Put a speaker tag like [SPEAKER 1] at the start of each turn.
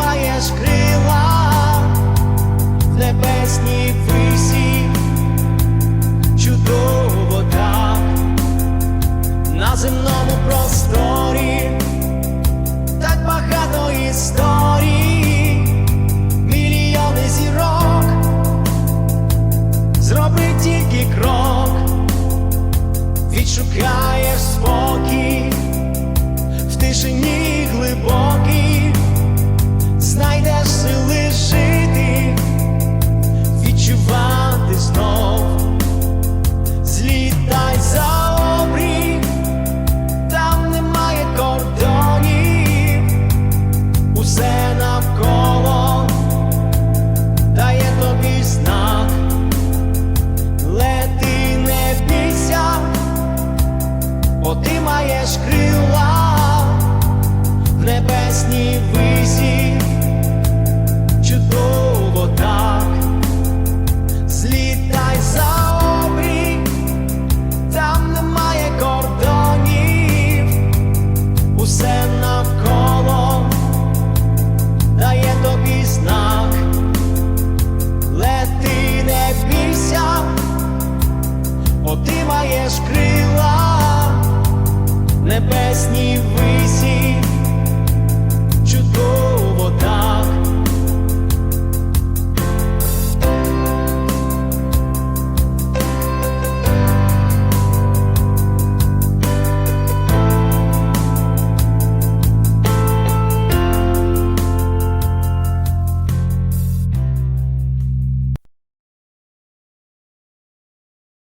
[SPEAKER 1] маєш крила в небесній висі, чудово так на земному просторі, так багато історій, мільйони зірок, зроби тільки крок, відшукаєш спокій в тишині глибокій знайдеш сили відчувати знов, злітай за обрій, там немає кордонів, усе навколо дає тобі знак, лети не бійся, бо ти маєш крила. В ви. маєш крила, небесні висі чудові.